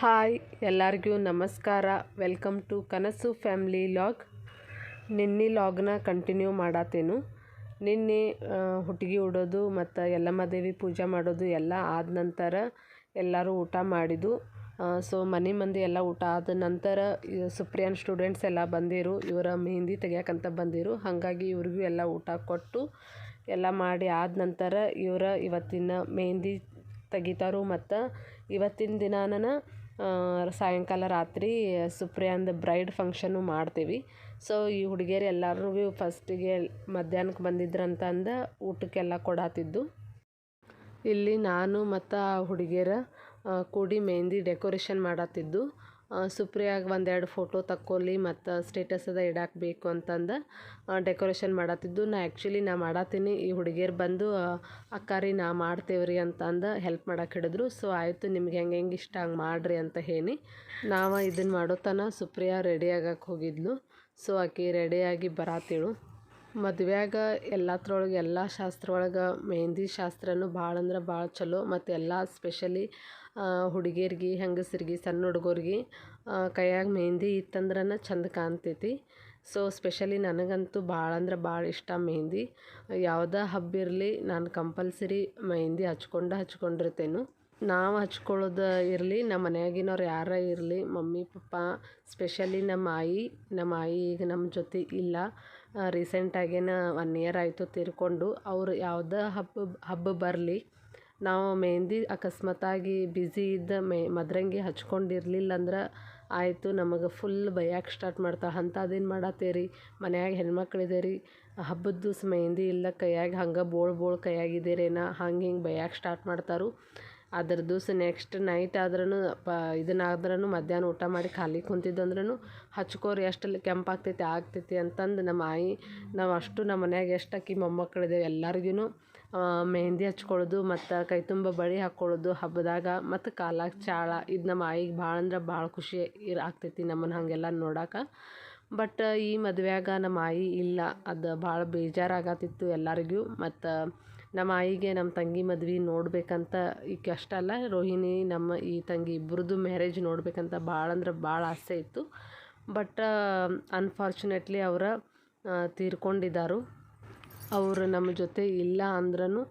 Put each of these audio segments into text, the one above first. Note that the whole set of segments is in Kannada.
ಹಾಯ್, ಎಲ್ಲರಿಗೂ ನಮಸ್ಕಾರ. Welcome to Kanasu family vlog. ನಿನ್ನೆ ಲಾಗ್ನ ಕಂಟಿನ್ಯೂ ಮಾಡತ್ತೇನು. ನಿನ್ನೆ ಹುಟ್ಟಿಗೆ ಉಡೋದು ಮತ್ತು ಯಲ್ಲಮ್ಮ ದೇವಿ ಪೂಜೆ ಮಾಡೋದು ಎಲ್ಲ ಆದ ನಂತರ ಎಲ್ಲರೂ ಊಟ ಮಾಡಿದ್ದು. ಸೊ ಮನೆ ಮಂದಿ ಎಲ್ಲ ಊಟ ಆದ ನಂತರ ಸುಪ್ರಿಯಾನ್ ಸ್ಟೂಡೆಂಟ್ಸ್ ಎಲ್ಲ ಬಂದಿರು. ಇವರ ಮೆಹಂದಿ ತೆಗಿಯಕ್ಕಂತ ಬಂದಿರು. ಹಾಗಾಗಿ ಇವ್ರಿಗೂ ಎಲ್ಲ ಊಟ ಕೊಟ್ಟು ಎಲ್ಲ ಮಾಡಿ ಆದ ನಂತರ ಇವರ ಇವತ್ತಿನ ಮೆಹಂದಿ ತೆಗಿತಾರು ಮತ್ತು ಇವತ್ತಿನ ದಿನಾನ ಸಾಯಂಕಾಲ ರಾತ್ರಿ ಸುಪ್ರಿಯಾಂದ ಬ್ರೈಡ್ ಫಂಕ್ಷನ್ನು ಮಾಡ್ತೀವಿ. ಸೊ ಈ ಹುಡುಗಿಯರು ಎಲ್ಲರೂ ಫಸ್ಟಿಗೆ ಮಧ್ಯಾಹ್ನಕ್ಕೆ ಬಂದಿದ್ರಂತಂದು ಊಟಕ್ಕೆಲ್ಲ ಕೊಡಾತಿದ್ದು. ಇಲ್ಲಿ ನಾನು ಮತ್ತು ಆ ಹುಡುಗಿಯರ ಕೂಡಿ ಮೆಹಂದಿ ಡೆಕೋರೇಷನ್ ಮಾಡತ್ತಿದ್ದು ಸುಪ್ರಿಯಾಗ ಒಂದೆರಡು ಫೋಟೋ ತಕ್ಕೊಲ್ಲಿ ಮತ್ತು ಸ್ಟೇಟಸದ ಇಡಕ್ಕೆ ಬೇಕು ಅಂತಂದು ಡೆಕೋರೇಷನ್ ಮಾಡತ್ತಿದ್ದು. ನಾ ಆ್ಯಕ್ಚುಲಿ ನಾ ಮಾಡತ್ತೀನಿ ಈ ಹುಡುಗಿಯರು ಬಂದು ಅಕ್ಕ ರೀ ನಾ ಮಾಡ್ತೇವ್ರಿ ಅಂತಂದು ಹೆಲ್ಪ್ ಮಾಡಕ್ಕೆ ಹಿಡಿದ್ರು. ಸೊ, ಆಯಿತು, ನಿಮ್ಗೆ ಹೆಂಗೆ ಹೆಂಗೆ ಇಷ್ಟ ಹಂಗೆ ಮಾಡಿರಿ ಅಂತ ಹೇಳಿ, ನಾವು ಇದನ್ನು ಮಾಡೋ ತನ ಸುಪ್ರಿಯಾ ರೆಡಿ ಆಗಕ್ಕೆ ಹೋಗಿದ್ಲು. ಸೊ, ಆಕೆ ರೆಡಿಯಾಗಿ ಬರಾತಿಳು. ಮದ್ವ್ಯಾಗ ಎಲ್ಲತ್ರೊಳಗೆ ಎಲ್ಲ ಶಾಸ್ತ್ರ ಒಳಗೆ ಮೆಹಂದಿ ಶಾಸ್ತ್ರನೂ ಭಾಳ ಅಂದ್ರೆ ಭಾಳ ಚಲೋ ಮತ್ತು ಎಲ್ಲ ಸ್ಪೆಷಲಿ ಹುಡ್ಗಿಯರ್ಗೆ ಹೆಂಗಸ್ರಿಗೆ, ಸಣ್ಣ ಹುಡುಗರಿಗೆ ಕೈಯಾಗ ಮೆಹಂದಿ ಇತ್ತಂದ್ರನ ಚಂದ ಕಾಣ್ತೈತಿ. ಸೊ ಸ್ಪೆಷಲಿ ನನಗಂತೂ ಭಾಳ ಅಂದ್ರೆ ಭಾಳ ಇಷ್ಟ ಮೆಹಂದಿ. ಯಾವುದೇ ಹಬ್ಬ ಇರಲಿ ನಾನು ಕಂಪಲ್ಸರಿ ಮೆಹಂದಿ ಹಚ್ಕೊಂಡು ಹಚ್ಕೊಂಡಿರ್ತೇನೆ. ನಾವು ಹಚ್ಕೊಳ್ಳೋದು ಇರಲಿ ನಮ್ಮ ಮನೆಯಾಗಿನವ್ರು ಯಾರೇ ಇರಲಿ, ಮಮ್ಮಿ, ಪಪ್ಪ ಸ್ಪೆಷಲಿ ನಮ್ಮ ಆಯಿ ನಮ್ಮ ಆಯಿ ಈಗ ನಮ್ಮ ಜೊತೆ ಇಲ್ಲ. ರೀಸೆಂಟಾಗೇನ ಒನ್ ಇಯರ್ ಆಯಿತು ತೀರ್ಕೊಂಡು ಅವರು ಯಾವುದೇ ಹಬ್ಬ ಹಬ್ಬ ಬರಲಿ, ನಾವು ಮೆಹಂದಿ ಅಕಸ್ಮಾತಾಗಿ ಬ್ಯುಸಿ ಇದ್ದ ಮೆ, ಮದ್ರಂಗಿ ಹಚ್ಕೊಂಡಿರಲಿಲ್ಲ ಅಂದ್ರೆ ಆಯಿತು ನಮಗೆ ಫುಲ್ ಬೈಯಕ್ಕೆ ಸ್ಟಾರ್ಟ್ ಮಾಡ್ತಾಳೆ. ಅಂಥದ್ದೇನು ಮಾಡತ್ತೇರಿ ಮನ್ಯಾಗ ಹೆಣ್ಮಕ್ಳು ರೀ ಹಬ್ಬದ ದಿವ್ಸ ಮೆಹಂದಿ ಇಲ್ಲ, ಕೈಯಾಗ ಹಂಗೆ ಬೋಳು ಬೋಳು ಕೈಯಾಗಿದ್ದೀರೇನ ಹಂಗೆ ಹಿಂಗೆ ಬೈಯಕ್ಕೆ ಸ್ಟಾರ್ಟ್ ಮಾಡ್ತಾರು. ಅದ್ರ ದಿವ್ಸ ನೆಕ್ಸ್ಟ್ ನೈಟ್ ಆದ್ರೂ ಪ ಇದನ್ನಾದ್ರೂ ಮಧ್ಯಾಹ್ನ ಊಟ ಮಾಡಿ ಖಾಲಿ ಕುಂತಿದ್ದಂದ್ರೂ ಹಚ್ಕೋರಿ ಎಷ್ಟಲ್ಲಿ ಕೆಂಪಾಗ್ತೈತಿ, ಆಗ್ತೈತಿ ಅಂತಂದು ನಮ್ಮ ಆಯಿ, ನಾವು ಅಷ್ಟು ನಮ್ಮ ಮನ್ಯಾಗ ಎಷ್ಟು ಆಕಿ ಮೊಮ್ಮಕ್ಕಳಿದ್ದೇವೆ ಎಲ್ಲರಿಗೂ ಮೆಹಂದಿ ಹಚ್ಕೊಳ್ಳೋದು ಮತ್ತು ಕೈ ತುಂಬ ಬಳೆ ಹಾಕ್ಕೊಳ್ಳೋದು ಹಬ್ಬದಾಗ ಮತ್ತು ಕಾಲಾಗ ಚಾಳ. ಇದು ನಮ್ಮ ಆಯಿಗೆ ಭಾಳ ಅಂದ್ರೆ ಭಾಳ ಖುಷಿ ಇರ, ಆಗ್ತೈತಿ ನಮ್ಮನ್ನು ಹಾಗೆಲ್ಲ ನೋಡಕ್ಕೆ ಬಟ್ ಈ ಮದುವೆಯಾಗ ನಮ್ಮ ಆಯಿ ಇಲ್ಲ, ಅದು ಭಾಳ ಬೇಜಾರಾಗತ್ತಿತ್ತು ಎಲ್ಲರಿಗೂ ಮತ್ತು ನಮ್ಮ ಆಯಿಗೆ ನಮ್ಮ ತಂಗಿ ಮದ್ವೆ ನೋಡಬೇಕಂತ ಈಕೆ ಅಷ್ಟಲ್ಲ ರೋಹಿಣಿ ನಮ್ಮ ಈ ತಂಗಿ ಇಬ್ಬರದ್ದು ಮ್ಯಾರೇಜ್ ನೋಡಬೇಕಂತ ಭಾಳ ಅಂದ್ರೆ ಭಾಳ ಆಸೆ ಇತ್ತು. ಬಟ್ ಅನ್ಫಾರ್ಚುನೇಟ್ಲಿ ಅವರ ತೀರ್ಕೊಂಡಿದ್ದಾರು ಅವರು ನಮ್ಮ ಜೊತೆ ಇಲ್ಲ ಅಂದ್ರೂ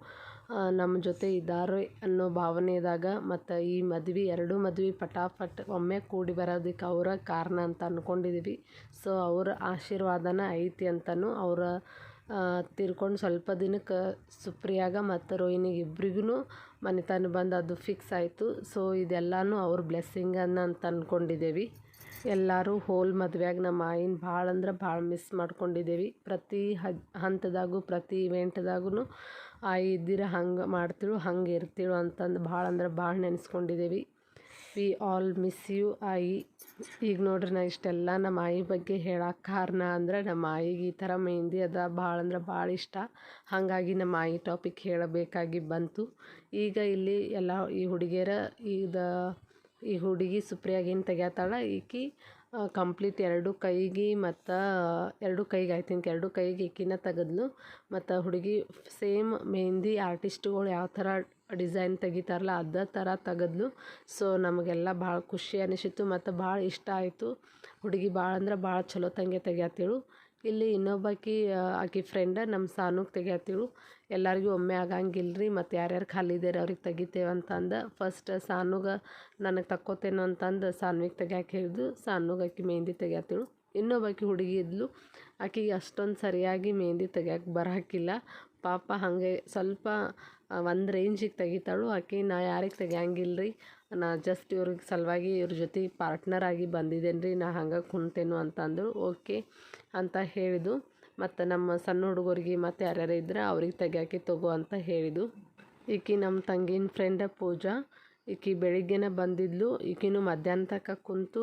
ನಮ್ಮ ಜೊತೆ ಇದ್ದಾರೆ ಅನ್ನೋ ಭಾವನೆದಾಗ ಮತ್ತು ಈ ಮದ್ವೆ, ಎರಡೂ ಮದ್ವೆ ಪಟಾಪಟ್ ಒಮ್ಮೆ ಕೂಡಿ ಬರೋದಕ್ಕೆ ಅವರ ಕಾರಣ ಅಂತ ಅಂದ್ಕೊಂಡಿದ್ದೀವಿ ಸೊ ಅವರ ಆಶೀರ್ವಾದನ ಐತಿ ಅಂತಲೂ ಅವರ ತೀರ್ಕೊಂಡು ಸ್ವಲ್ಪ ದಿನಕ್ಕೆ ಸುಪ್ರಿಯಾಗ ಮತ್ತು ರೋಹಿಣಿಗೆ ಇಬ್ರಿಗೂ ಮನೆತನ ಬಂದು ಅದು ಫಿಕ್ಸ್ ಆಯಿತು. ಸೊ ಇದೆಲ್ಲನೂ ಅವ್ರ ಬ್ಲೆಸ್ಸಿಂಗನ್ನು ಅಂತ ಅಂದ್ಕೊಂಡಿದ್ದೇವೆ ಎಲ್ಲರೂ ಹೋಲ್ ಮದ್ವೆಯಾಗ ನಮ್ಮ ಆಯಿನ ಭಾಳ ಅಂದ್ರೆ ಭಾಳ ಮಿಸ್ ಮಾಡ್ಕೊಂಡಿದ್ದೇವೆ ಪ್ರತಿ ಹಂತದಾಗೂ, ಪ್ರತಿ ಇವೆಂಟ್ದಾಗೂ ಆಯಿ ಇದ್ದಿರ ಹಂಗೆ ಮಾಡ್ತಿಳು, ಹಂಗೆ ಇರ್ತಿಳು ಅಂತಂದು ಭಾಳ ಅಂದ್ರೆ ಭಾಳ ನೆನೆಸ್ಕೊಂಡಿದ್ದೇವೆ ವಿ ಆಲ್ ಮಿಸ್ ಯು ಆಯಿ ಈಗ ನೋಡ್ರಿ ನಾ ಇಷ್ಟೆಲ್ಲ ನಮ್ಮ ಆಯಿ ಬಗ್ಗೆ ಹೇಳಕ್ಕೆ ಕಾರಣ ಅಂದ್ರೆ ನಮ್ಮ ಆಯಿಗೆ ಈ ಥರ ಮೆಹಂದಿ ಅದ ಭಾಳ ಅಂದ್ರೆ ಭಾಳ ಇಷ್ಟ. ಹಾಗಾಗಿ ನಮ್ಮ ಆಯಿ ಟಾಪಿಕ್ ಹೇಳಬೇಕಾಗಿ ಬಂತು. ಈಗ ಇಲ್ಲಿ ಎಲ್ಲ ಈ ಹುಡುಗಿಯರ ಇದು ಈ ಹುಡುಗಿ ಸುಪ್ರಿಯಾಗ ಏನು ತೆಗ್ಯಾತಾಳ? ಈಕಿ ಕಂಪ್ಲೀಟ್ ಎರಡು ಕೈಗೆ ಮತ್ತು ಎರಡು ಕೈಗೆ, ಐ ಥಿಂಕ್ ಎರಡು ಕೈಗೆ ಈಕಿನ ತೆಗೆದ್ಲು. ಮತ್ತು ಹುಡುಗಿ ಸೇಮ್ ಮೆಹೆಂದಿ ಆರ್ಟಿಸ್ಟ್ಗಳು ಯಾವ ಥರ ಡಿಸೈನ್ ತೆಗಿತಾರಲ್ಲ ಅದೇ ಥರ ತೆಗೆದ್ಲು. ಸೊ ನಮಗೆಲ್ಲ ಭಾಳ ಖುಷಿ ಅನಿಸಿತು ಮತ್ತು ಭಾಳ ಇಷ್ಟ ಆಯಿತು. ಹುಡುಗಿ ಭಾಳ ಅಂದ್ರೆ ಭಾಳ ಚಲೋ ತಂಗೆ ತೆಗ್ಯಾತಿಳು. ಇಲ್ಲಿ ಇನ್ನೊಬ್ಬಾಕಿ ಆಕಿ ಫ್ರೆಂಡ ನಮ್ಮ ಸಾನುಗೆ ತೆಗಿಯತ್ತಿಳು ಎಲ್ಲರಿಗೂ ಒಮ್ಮೆ ಆಗಂಗಿಲ್ಲ ರೀ ಮತ್ತು ಯಾರ್ಯಾರು ಖಾಲಿ ಇದ್ದಾರೆ ಅವ್ರಿಗೆ ತೆಗಿತೇವೆ ಅಂತಂದು. ಫಸ್ಟ್ ಸಾನುಗೆ ನನಗೆ ತಕ್ಕೋತೇನೋ ಅಂತಂದು ಸಾನ್ವಿಗೆ ತೆಗ್ಯಾಕೆ ಹೇಳಿದ್ದು ಸಾನುಗೆ ಆಕಿ ಮೆಹಂದಿ ತೆಗಿಯತ್ತಿಳು ಇನ್ನೊಬ್ಬಾಕಿ ಹುಡುಗಿ ಇದ್ಲು. ಆಕಿಗೆ ಅಷ್ಟೊಂದು ಸರಿಯಾಗಿ ಮೆಹಂದಿ ತೆಗ್ಯಾಕೆ ಬರಹಾಕಿಲ್ಲ ಪಾಪ ಹಾಗೆ ಸ್ವಲ್ಪ ಒಂದು ರೇಂಜಿಗೆ ತೆಗಿತಾಳು. ಆಕೆ ನಾ ಯಾರಿಗೆ ತೆಗಿಯಂಗಿಲ್ಲ ರೀ ನಾ ಜಸ್ಟ್ ಇವ್ರಿಗೆ ಸಲುವಾಗಿ ಇವ್ರ ಜೊತೆ ಪಾರ್ಟ್ನರ್ ಆಗಿ ಬಂದಿದ್ದೇನೆ ರೀ ನಾ ಹಂಗೆ ಕುಂತೇನು ಅಂತಂದರು ಓಕೆ ಅಂತ ಹೇಳಿದ್ದು. ಮತ್ತು ನಮ್ಮ ಸಣ್ಣ ಹುಡುಗರಿಗೆ ಮತ್ತು ಯಾರ್ಯಾರು ಇದ್ದರೆ ಅವ್ರಿಗೆ ತೆಗಿಯೋಕೆ ತಗೋ ಅಂತ ಹೇಳಿದ್ದು. ಈಕಿ ನಮ್ಮ ತಂಗಿನ ಫ್ರೆಂಡ ಪೂಜಾ. ಈಕಿ ಬೆಳಿಗ್ಗೆನೇ ಬಂದಿದ್ಲು. ಈಕಿನೂ ಮಧ್ಯಾಹ್ನ ತನಕ ಕುಂತು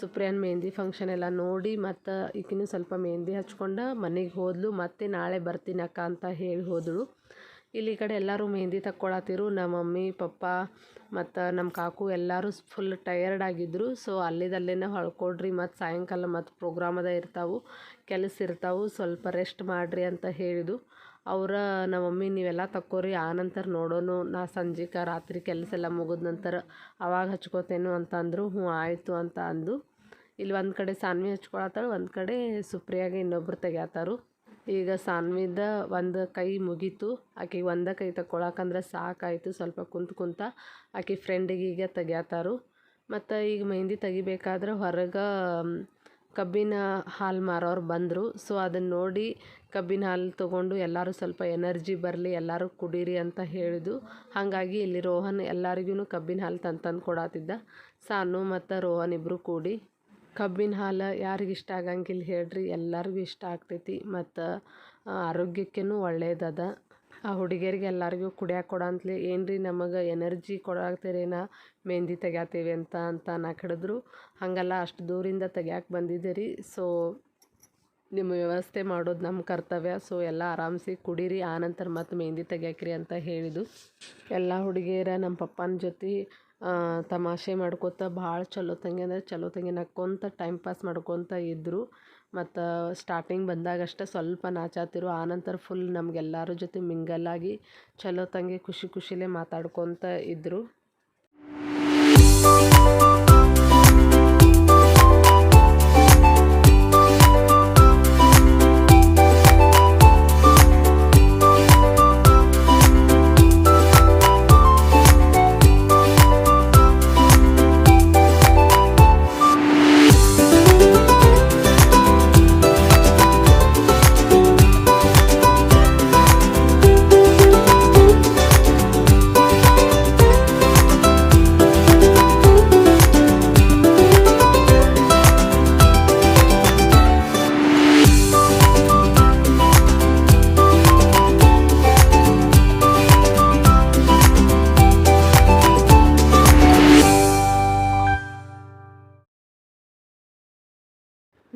ಸುಪ್ರಿಯಾನ್ ಮೆಹಂದಿ ಫಂಕ್ಷನ್ ಎಲ್ಲ ನೋಡಿ ಮತ್ತು ಈಕಿನೂ ಸ್ವಲ್ಪ ಮೆಹಂದಿ ಹಚ್ಕೊಂಡು ಮನೆಗೆ ಹೋದ್ಲು. ಮತ್ತೆ ನಾಳೆ ಬರ್ತೀನಕ್ಕ ಅಂತ ಹೇಳಿ ಹೋದಳು. ಇಲ್ಲಿ ಕಡೆ ಎಲ್ಲರೂ ಮೆಹಂದಿ ತಕ್ಕೊಳತ್ತಿರು ನಮ್ಮ ಮಮ್ಮಿ, ಪಪ್ಪ ಮತ್ತು ನಮ್ಮ ಕಾಕು ಎಲ್ಲರೂ ಫುಲ್ ಟಯರ್ಡ್ ಆಗಿದ್ದರು ಸೊ ಅಲ್ಲಿದಲ್ಲೇ ಹೊಳ್ಕೊಡ್ರಿ ಮತ್ತು ಸಾಯಂಕಾಲ ಮತ್ತು ಪ್ರೋಗ್ರಾಮ್ ಅದ ಇರ್ತಾವೆ. ಕೆಲಸ ಇರ್ತಾವೆ. ಸ್ವಲ್ಪ ರೆಸ್ಟ್ ಮಾಡಿರಿ ಅಂತ ಹೇಳಿದು. ಅವರ ನಮ್ಮ ಮಮ್ಮಿ, ನೀವೆಲ್ಲ ತಕ್ಕೋರಿ ಆನಂತರ ನೋಡೋನು. ನಾ ಸಂಜೆಗೆ ರಾತ್ರಿ ಕೆಲಸ ಎಲ್ಲ ಮುಗಿದ ನಂತರ ಅವಾಗ ಹಚ್ಕೋತೇನು ಅಂತ ಅಂದರು. ಹ್ಞೂ, ಆಯಿತು ಅಂತ ಅಂದು. ಇಲ್ಲಿ ಒಂದು ಕಡೆ ಸಾನ್ವಿ ಹಚ್ಕೊಳತ್ತಾಳು ಒಂದು ಕಡೆ ಸುಪ್ರಿಯಾಗಿ ಇನ್ನೊಬ್ರು ತೆಗ್ಯಾತಾರು. ಈಗ ಸಾನ್ವಿದ ಒಂದು ಕೈ ಮುಗೀತು. ಆಕೆಗೆ ಒಂದ ಕೈ ತಗೊಳಕಂದ್ರೆ ಸಾಕಾಯಿತು ಸ್ವಲ್ಪ ಕುಂತ ಕುಂತ. ಆಕೆ ಫ್ರೆಂಡಿಗೆ ಈಗ ತೆಗ್ಯಾತಾರು. ಮತ್ತು ಈಗ ಮೆಹಂದಿ ತೆಗಿಬೇಕಾದ್ರೆ ಹೊರಗೆ ಕಬ್ಬಿನ ಹಾಲು ಮಾರೋರು ಬಂದರು. ಸೊ ಅದನ್ನು ನೋಡಿ ಕಬ್ಬಿನ ಹಾಲು ತೊಗೊಂಡು ಎಲ್ಲರೂ ಸ್ವಲ್ಪ ಎನರ್ಜಿ ಬರಲಿ, ಎಲ್ಲರೂ ಕುಡೀರಿ ಅಂತ ಹೇಳಿದು. ಹಾಗಾಗಿ ಇಲ್ಲಿ ರೋಹನ್ ಎಲ್ಲರಿಗೂ ಕಬ್ಬಿನ ಹಾಲು ತಂದು ತಂದು ಕೊಡಾತಿದ್ದ. ಸಾನು ಮತ್ತು ರೋಹನ್ ಇಬ್ಬರು ಕೂಡಿ. ಕಬ್ಬಿನ ಹಾಲು ಯಾರಿಗೆ ಇಷ್ಟ ಆಗಂಗಿಲ್ಲ ಹೇಳ್ರಿ, ಎಲ್ಲರಿಗೂ ಇಷ್ಟ ಆಗ್ತೈತಿ ಮತ್ತು ಆರೋಗ್ಯಕ್ಕೂ ಒಳ್ಳೆಯದದ ಆ ಹುಡುಗಿಯರಿಗೆ ಎಲ್ಲರಿಗೂ ಕುಡಿಯಾಕೆ ಕೊಡಂತ್ಲೆ ಏನು ರೀ ನಮಗೆ ಎನರ್ಜಿ ಕೊಡಾಕ್ತೀರೇನ, ಮೆಹಂದಿ ತೆಗ್ಯಾತೀವಿ ಅಂತ ಅಂತ ನಾ ಕಡಿದ್ರು ಹಾಗಲ್ಲ, ಅಷ್ಟು ದೂರಿಂದ ತೆಗ್ಯಾಕೆ ಬಂದಿದ್ದೆ ರೀ ಸೊ ನಿಮ್ಮ ವ್ಯವಸ್ಥೆ ಮಾಡೋದು ನಮ್ಮ ಕರ್ತವ್ಯ. ಸೊ ಎಲ್ಲ ಆರಾಮ್ಸಿ ಕುಡೀರಿ, ಆನಂತರ ಮತ್ತು ಮೆಹಂದಿ ತೆಗ್ಯಾಕ್ರಿ ಅಂತ ಹೇಳಿದ್ದು. ಎಲ್ಲ ಹುಡುಗಿಯರ ನಮ್ಮ ಪಪ್ಪನ ಜೊತೆ ತಮಾಷೆ ಮಾಡ್ಕೋತ ಭಾಳ ಚಲೋ ತಂಗಿ ಅಂದರೆ ಚಲೋ ತಂಗಿ ನಕ್ಕೊಂತ ಟೈಮ್ ಪಾಸ್ ಮಾಡ್ಕೊತ ಇದ್ದರು ಮತ್ತು ಸ್ಟಾರ್ಟಿಂಗ್ ಬಂದಾಗಷ್ಟೇ ಸ್ವಲ್ಪ ನಾಚಾತಿರು. ಆನಂತರ ಫುಲ್ ನಮಗೆಲ್ಲರ ಜೊತೆ ಮಿಂಗಲ್ ಆಗಿ ಚಲೋ ತಂಗಿ ಖುಷಿ ಖುಷಿಲೇ ಮಾತಾಡ್ಕೊತ ಇದ್ದರು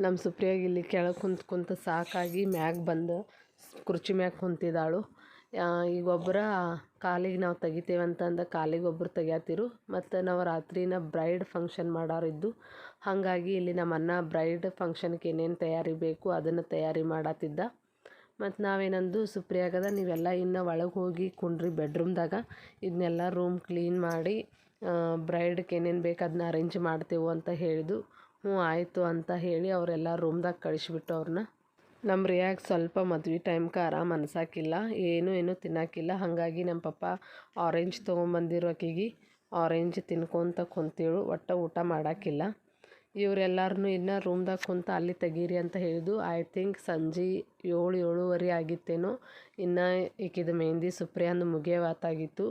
ನಮ್ಮ ಸುಪ್ರಿಯಾಗಿ ಇಲ್ಲಿ ಕೆಳಗೆ ಕುಂತು ಕುಂತು ಸಾಕಾಗಿ ಮ್ಯಾಗ ಬಂದು ಕುರ್ಚಿ ಮ್ಯಾಗ ಕುಂತಿದ್ದಾಳು. ಈಗ ಒಬ್ಬರ ಕಾಲಿಗೆ ನಾವು ತೆಗಿತೇವೆ ಅಂತಂದು ಕಾಲಿಗೆ ಒಬ್ಬರು ತೆಗ್ಯಾತಿರು. ಮತ್ತು ನಾವು ರಾತ್ರಿನ ಬ್ರೈಡ್ ಫಂಕ್ಷನ್ ಮಾಡಾರಿದ್ದು ಹಾಗಾಗಿ ಇಲ್ಲಿ ನಮ್ಮ ಅಣ್ಣ ಬ್ರೈಡ್ ಫಂಕ್ಷನ್ಗೆ ಏನೇನು ತಯಾರಿ ಬೇಕು ಅದನ್ನು ತಯಾರಿ ಮಾಡತ್ತಿದ್ದ ಮತ್ತು ನಾವೇನಂದು ಸುಪ್ರಿಯಾಗದ ನೀವೆಲ್ಲ ಇನ್ನು ಒಳಗೆ ಹೋಗಿ ಕುಂಡ್ರಿ ಬೆಡ್ರೂಮ್ದಾಗ. ಇದನ್ನೆಲ್ಲ ರೂಮ್ ಕ್ಲೀನ್ ಮಾಡಿ ಬ್ರೈಡ್ಗೆ ಏನೇನು ಬೇಕು ಅದನ್ನ ಅರೇಂಜ್ ಮಾಡ್ತೇವೆ ಅಂತ ಹೇಳಿದ್ದು. ಹ್ಞೂ, ಆಯಿತು ಅಂತ ಹೇಳಿ ಅವರೆಲ್ಲ ರೂಮ್ದಾಗ ಕಳಿಸ್ಬಿಟ್ಟು ಅವ್ರನ್ನ ನಮ್ಮ ರಿಯಾಗೆ ಸ್ವಲ್ಪ ಮದ್ವೆ ಟೈಮ್ಗೆ ಆರಾಮ ಅನ್ಸಾಕಿಲ್ಲ, ಏನೂ ಏನೂ ತಿನ್ನೋಕ್ಕಿಲ್ಲ ಹಾಗಾಗಿ ನಮ್ಮ ಪಪ್ಪ ಆರೆಂಜ್ ತೊಗೊಂಬಂದಿರೋ ಆಕಿಗೆ. ಆರೆಂಜ್ ತಿನ್ಕೊತ ಕುಂತೇಳು, ಒಟ್ಟು ಊಟ ಮಾಡೋಕ್ಕಿಲ್ಲ ಇವರೆಲ್ಲರೂ ಇನ್ನು ರೂಮ್ದಾಗ ಕುಂತ ಅಲ್ಲಿ ತೆಗೀರಿ ಅಂತ ಹೇಳಿದ್ದು ಐ ಥಿಂಕ್ ಸಂಜೆ ಏಳು ಏಳುವರೆ ಆಗಿತ್ತೇನೋ. ಇನ್ನು ಈಕಿದು ಮೆಹಂದಿ, ಸುಪ್ರಿಯಾಂದು ಮುಗಿಯೋವಾತಾಗಿತ್ತು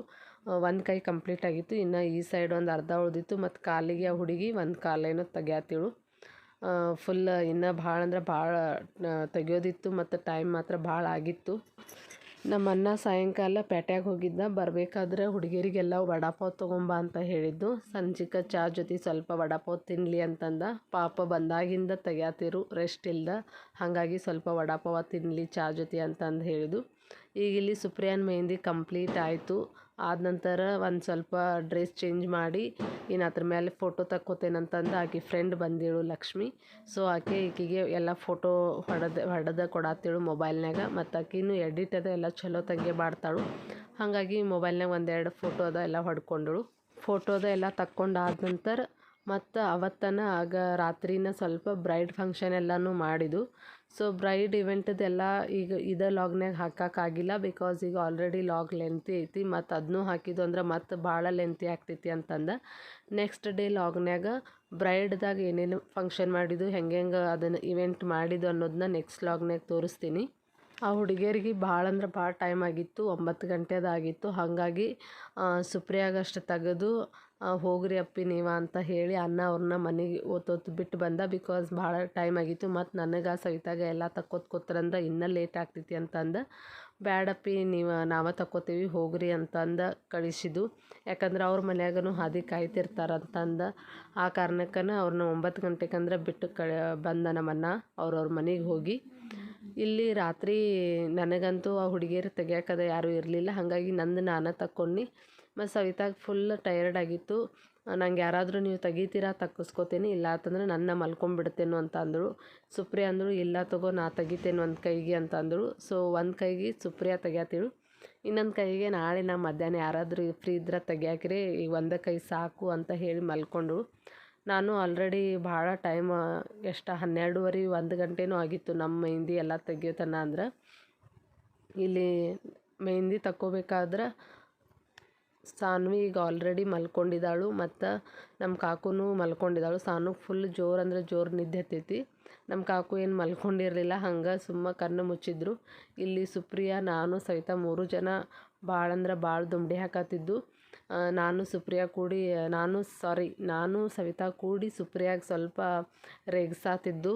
ಒಂದು ಕೈ ಕಂಪ್ಲೀಟ್ ಆಗಿತ್ತು. ಇನ್ನು ಈ ಸೈಡ್ ಒಂದು ಅರ್ಧ ಉಳಿದಿತ್ತು. ಮತ್ತು ಕಾಲಿಗೆ ಆ ಹುಡುಗಿ ಒಂದು ಕಾಲೇನೋ ತೆಗ್ಯಾತಿಳು. ಫುಲ್ ಇನ್ನೂ ಭಾಳ ಅಂದ್ರೆ ಭಾಳ ತೆಗಿಯೋದಿತ್ತು ಮತ್ತು ಟೈಮ್ ಮಾತ್ರ ಭಾಳ ಆಗಿತ್ತು. ನಮ್ಮ ಅಣ್ಣ ಸಾಯಂಕಾಲ ಪೇಟ್ಯಾಗ ಹೋಗಿದ್ದ. ಬರಬೇಕಾದ್ರೆ ಹುಡುಗಿಯರಿಗೆಲ್ಲ ವಡಾಪಾವ್ ತೊಗೊಂಬ ಅಂತ ಹೇಳಿದ್ದು. ಸಂಜಿಕ ಚಾ ಜೊತೆ ಸ್ವಲ್ಪ ವಡಾಪಾವ್ ತಿನ್ನಲಿ ಅಂತಂದ. ಪಾಪ ಬಂದಾಗಿಂದ ತೆಗ್ಯಾತಿರು. ರೆಸ್ಟ್ ಇಲ್ದ. ಹಾಗಾಗಿ ಸ್ವಲ್ಪ ವಡಾಪಾವ ತಿನ್ನಲಿ ಚಾ ಜೊತೆ ಅಂತಂದು ಹೇಳಿದ್ದು. ಈಗ ಇಲ್ಲಿ ಸುಪ್ರಿಯಾನ್ ಮೆಹಂದಿ ಕಂಪ್ಲೀಟ್ ಆಯಿತು. ಆದ ನಂತರ ಒಂದು ಸ್ವಲ್ಪ ಡ್ರೆಸ್ ಚೇಂಜ್ ಮಾಡಿ ಇನ್ನು ಅದ್ರ ಮೇಲೆ ಫೋಟೋ ತಕ್ಕೋತೇನಂತಂದು ಆಕೆ ಫ್ರೆಂಡ್ ಬಂದಿಳು ಲಕ್ಷ್ಮಿ. ಸೊ ಆಕೆ ಈಕೆಗೆ ಎಲ್ಲ ಫೋಟೋ ಹೊಡೆದ ಹೊಡೆದ ಕೊಡತ್ತೇಳು ಮೊಬೈಲ್ನಾಗ ಮತ್ತು ಆಕಿನೂ ಎಡಿಟ್ ಅದ, ಎಲ್ಲ ಚಲೋ ತಂಗೆ ಮಾಡ್ತಾಳು. ಹಾಗಾಗಿ ಮೊಬೈಲ್ನಾಗ ಒಂದೆರಡು ಫೋಟೋ ಅದ, ಎಲ್ಲ ಹೊಡ್ಕೊಂಡಳು. ಫೋಟೋದ ಎಲ್ಲ ತಕ್ಕೊಂಡು ಆದ ನಂತರ, ಮತ್ತು ಅವತ್ತನ ಆಗ ರಾತ್ರಿನ ಸ್ವಲ್ಪ ಬ್ರೈಡ್ ಫಂಕ್ಷನ್ ಎಲ್ಲನೂ ಮಾಡಿದ್ದು ಸೊ ಬ್ರೈಡ್ ಇವೆಂಟದೆಲ್ಲ ಈಗ ಇದೇ ಲಾಗ್ನಾಗ ಹಾಕೋಕ್ಕಾಗಿಲ್ಲ ಬಿಕಾಸ್ ಈಗ ಆಲ್ರೆಡಿ ಲಾಗ್ ಲೆಂತಿ ಐತಿ ಮತ್ತು ಅದನ್ನೂ ಹಾಕಿದ್ದು ಅಂದ್ರೆ ಮತ್ತು ಭಾಳ ಲೆಂತಿ ಆಗ್ತೈತಿ ಅಂತಂದು. ನೆಕ್ಸ್ಟ್ ಡೇ ಲಾಗ್ನಾಗ ಬ್ರೈಡ್ದಾಗ ಏನೇನು ಫಂಕ್ಷನ್ ಮಾಡಿದ್ದು, ಹೆಂಗೆ ಹೆಂಗೆ ಅದನ್ನು ಇವೆಂಟ್ ಮಾಡಿದ್ದು ಅನ್ನೋದನ್ನ ನೆಕ್ಸ್ಟ್ ಲಾಗ್ನಾಗ ತೋರಿಸ್ತೀನಿ. ಆ ಹುಡುಗಿಯರಿಗೆ ಭಾಳ ಅಂದ್ರೆ ಭಾಳ ಟೈಮ್ ಆಗಿತ್ತು, ಒಂಬತ್ತು ಗಂಟೆದಾಗಿತ್ತು ಹಾಗಾಗಿ ಸುಪ್ರಿಯಾಗಷ್ಟು ತೆಗೆದು ಹೋಗ್ರಿ ಅಪ್ಪಿ ನೀವು ಅಂತ ಹೇಳಿ ಅನ್ನ ಅವ್ರನ್ನ ಮನೆಗೆ ಓತೋತ್ ಬಿಟ್ಟು ಬಂದ. ಬಿಕಾಸ್ ಭಾಳ ಟೈಮ್ ಆಗಿತ್ತು ಮತ್ತು ನನಗೆ ಸವಿತಾಗ ಎಲ್ಲ ತಕ್ಕೋತ್ ಅಂದ್ರೆ ಇನ್ನೂ ಲೇಟ್ ಆಗ್ತೈತಿ ಅಂತಂದು. ಬ್ಯಾಡಪ್ಪಿ ನೀವು, ನಾವೇ ತಕ್ಕೋತೀವಿ, ಹೋಗ್ರಿ ಅಂತಂದು ಕಳಿಸಿದ್ದು. ಯಾಕಂದ್ರೆ ಅವ್ರ ಮನ್ಯಾಗನು ಹಾದಿ ಕಾಯ್ತಿರ್ತಾರಂತಂದು ಆ ಕಾರಣಕ್ಕನ ಅವ್ರನ್ನ ಒಂಬತ್ತು ಗಂಟೆಗಂದ್ರೆ ಬಿಟ್ಟು ಕ ಬಂದ ನಮ್ಮನ್ನ ಅವ್ರವ್ರ ಮನೆಗೆ ಹೋಗಿ. ಇಲ್ಲಿ ರಾತ್ರಿ ನನಗಂತೂ ಆ ಹುಡುಗಿಯರು ತೆಗಿಯೋಕದ ಯಾರೂ ಇರಲಿಲ್ಲ. ಹಾಗಾಗಿ ನಂದು ನಾನೇ ತಕ್ಕೊಂಡು ಮತ್ತು ಸವಿತಾಗ ಫುಲ್ ಟೈರ್ಡ್ ಆಗಿತ್ತು. ನಂಗೆ ಯಾರಾದರೂ ನೀವು ತೆಗಿತೀರಾ ತಕ್ಕಿಸ್ಕೋತೀನಿ ಇಲ್ಲ ಅಂತಂದರೆ ನನ್ನ ಮಲ್ಕೊಂಡ್ಬಿಡ್ತೇನೋ ಅಂತ ಅಂದರು. ಸುಪ್ರಿಯಾ ಅಂದರು, ಇಲ್ಲ ತಗೋ, ನಾ ತೆಗಿತೇನೆ ಒಂದು ಕೈಗೆ ಅಂತ ಅಂದರು. ಸೊ ಒಂದು ಕೈಗೆ ಸುಪ್ರಿಯಾ ತೆಗಿಯತ್ತಿಳು ಇನ್ನೊಂದು ಕೈಗೆ ನಾಳೆ ನಾ ಮಧ್ಯಾಹ್ನ ಯಾರಾದರೂ ಫ್ರೀ ಇದ್ರೆ ತೆಗಿಯಾಕ್ರಿ ಈಗ ಒಂದೇ ಕೈ ಸಾಕು ಅಂತ ಹೇಳಿ ಮಲ್ಕೊಂಡ್ರು. ನಾನು ಆಲ್ರೆಡಿ ಭಾಳ ಟೈಮ್ ಎಷ್ಟು, ಹನ್ನೆರಡುವರೆ, ಒಂದು ಗಂಟೆನೂ ಆಗಿತ್ತು ನಮ್ಮ ಮೆಹಂದಿ ಎಲ್ಲ ತೆಗಿಯೋತನ ಅಂದ್ರೆ. ಇಲ್ಲಿ ಮೆಹಂದಿ ತಕ್ಕೋಬೇಕಾದ್ರೆ ಸಾನ್ವಿ ಈಗ ಆಲ್ರೆಡಿ ಮಲ್ಕೊಂಡಿದ್ದಾಳು ಮತ್ತು ನಮ್ಮ ಕಾಕುನೂ ಮಲ್ಕೊಂಡಿದ್ದಾಳು. ಸಾನು ಫುಲ್ ಜೋರು ಅಂದರೆ ಜೋರು ನಿದ್ದೆ ಹತ್ತೈತಿ ನಮ್ಮ ಕಾಕು ಏನು ಮಲ್ಕೊಂಡಿರಲಿಲ್ಲ, ಹಂಗೆ ಸುಮ್ಮ ಕಣ್ಣು ಮುಚ್ಚಿದ್ರು. ಇಲ್ಲಿ ಸುಪ್ರಿಯಾ, ನಾನು ಸವಿತಾ ಮೂರು ಜನ ಭಾಳ ಅಂದ್ರೆ ಭಾಳ ದುಂಬಡಿ ಹಾಕತ್ತಿದ್ದು. ನಾನು ಸುಪ್ರಿಯಾ ಕೂಡಿ, ನಾನು ಸಾರಿ ನಾನು ಸವಿತಾ ಕೂಡಿ ಸುಪ್ರಿಯಾಗೆ ಸ್ವಲ್ಪ ರೇಗಿಸಾತಿದ್ದು.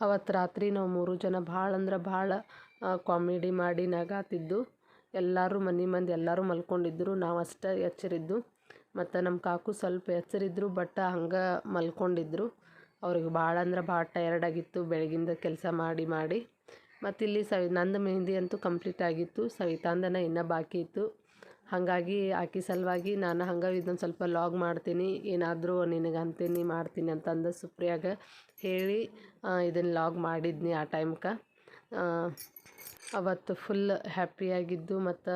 ಅವತ್ತು ರಾತ್ರಿ ನಾವು ಮೂರು ಜನ ಭಾಳ ಅಂದ್ರೆ ಭಾಳ ಕಾಮಿಡಿ ಮಾಡಿ ನಗಾತಿದ್ದು. ಎಲ್ಲರೂ ಮನೆ ಮಂದಿ ಎಲ್ಲರೂ ಮಲ್ಕೊಂಡಿದ್ದರು ನಾವು ಅಷ್ಟೇ ಎಚ್ಚರಿದ್ದು. ಮತ್ತು ನಮ್ಮ ಕಾಕು ಸ್ವಲ್ಪ ಎಚ್ಚರಿದ್ದರು ಬಟ್ ಹಂಗೆ ಮಲ್ಕೊಂಡಿದ್ರು. ಅವ್ರಿಗೆ ಭಾಳ ಅಂದ್ರೆ ಭಾಳ ಟಯರ್ಡ್ ಆಗಿತ್ತು. ಬೆಳಗಿಂದ ಕೆಲಸ ಮಾಡಿ ಮಾಡಿ. ಮತ್ತು ಇಲ್ಲಿ ಸವಿ, ನಂದು ಮೆಹಂದಿ ಅಂತೂ ಕಂಪ್ಲೀಟ್ ಆಗಿತ್ತು. ಸವಿತಾಂದನ ಇನ್ನೂ ಬಾಕಿ ಇತ್ತು. ಹಾಗಾಗಿ ಆಕೆ ಸಲುವಾಗಿ ನಾನು ಹಂಗೆ ಇದೊಂದು ಸ್ವಲ್ಪ ಲಾಗ್ ಮಾಡ್ತೀನಿ. ಏನಾದರೂ ನಿನಗೆ ಅಂತೀನಿ ಮಾಡ್ತೀನಿ ಅಂತಂದು ಸುಪ್ರಿಯಾಗ ಹೇಳಿ ಇದನ್ನು ಲಾಗ್ ಮಾಡಿದ್ನಿ ಆ ಟೈಮ್ಗೆ ಅವತ್ತು ಫುಲ್ ಹ್ಯಾಪಿಯಾಗಿದ್ದು ಮತ್ತು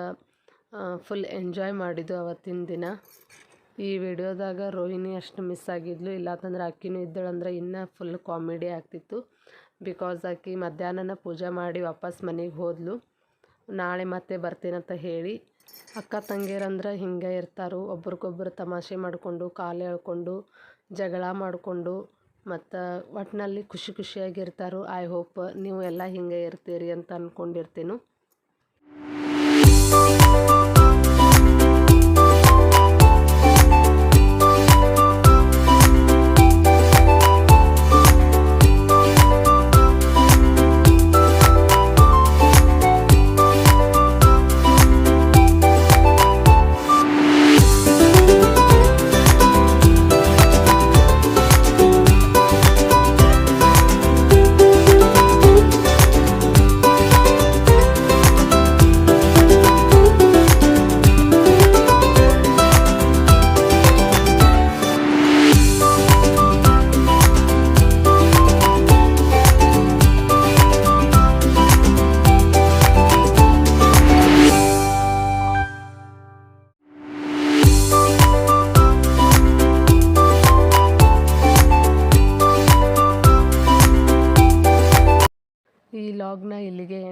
ಫುಲ್ ಎಂಜಾಯ್ ಮಾಡಿದ್ದು ಅವತ್ತಿನ ದಿನ. ಈ ವಿಡಿಯೋದಾಗ ರೋಹಿಣಿ ಅಷ್ಟು ಮಿಸ್ ಆಗಿದ್ಲು. ಇಲ್ಲಾಂತಂದ್ರೆ ಆಕಿನೂ ಇದ್ದಳಂದ್ರೆ ಇನ್ನೂ ಫುಲ್ ಕಾಮಿಡಿ ಆಗ್ತಿತ್ತು. ಬಿಕಾಸ್ ಆಕಿ ಮಧ್ಯಾಹ್ನನ ಪೂಜೆ ಮಾಡಿ ವಾಪಸ್ ಮನೆಗೆ ಹೋದ್ಲು. ನಾಳೆ ಮತ್ತೆ ಬರ್ತೀನಂತ ಹೇಳಿ ಅಕ್ಕ ತಂಗಿಯರಂದ್ರೆ ಹಿಂಗೆ ಇರ್ತಾರೋ. ಒಬ್ರಿಗೊಬ್ರು ತಮಾಷೆ ಮಾಡಿಕೊಂಡು, ಕಾಲು ಎಳ್ಕೊಂಡು, ಜಗಳ ಮಾಡಿಕೊಂಡು ಮತ್ತು ಒಟ್ಟಿನಲ್ಲಿ ಖುಷಿ ಖುಷಿಯಾಗಿರ್ತಾರೋ. ಐ ಹೋಪ್ ನೀವು ಎಲ್ಲ ಹಿಂಗೆ ಇರ್ತೀರಿ ಅಂತ ಅಂದ್ಕೊಂಡಿರ್ತೀನಿ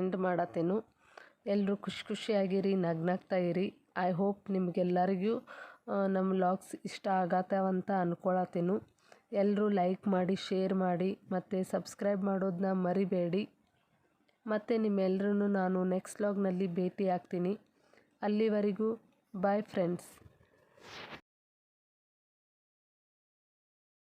ಎಂಡ್ ಮಾಡತ್ತೇನು. ಎಲ್ಲರೂ ಖುಷಿ ಖುಷಿಯಾಗಿರಿ ಇರಿ. ಐ ಹೋಪ್ ನಿಮಗೆಲ್ಲರಿಗೂ ನಮ್ಮ ಲಾಗ್ಸ್ ಇಷ್ಟ ಆಗತ್ತವಂತ ಅಂದ್ಕೊಳತ್ತೇನು ಎಲ್ಲರೂ ಲೈಕ್ ಮಾಡಿ ಶೇರ್ ಮಾಡಿ, ಮತ್ತು ಸಬ್ಸ್ಕ್ರೈಬ್ ಮಾಡೋದನ್ನ ಮರಿಬೇಡಿ. ಮತ್ತು ನಿಮ್ಮೆಲ್ಲರೂ ನಾನು ನೆಕ್ಸ್ಟ್ ಲಾಗ್ನಲ್ಲಿ ಭೇಟಿ ಆಗ್ತೀನಿ ಅಲ್ಲಿವರೆಗೂ ಬಾಯ್ ಫ್ರೆಂಡ್ಸ್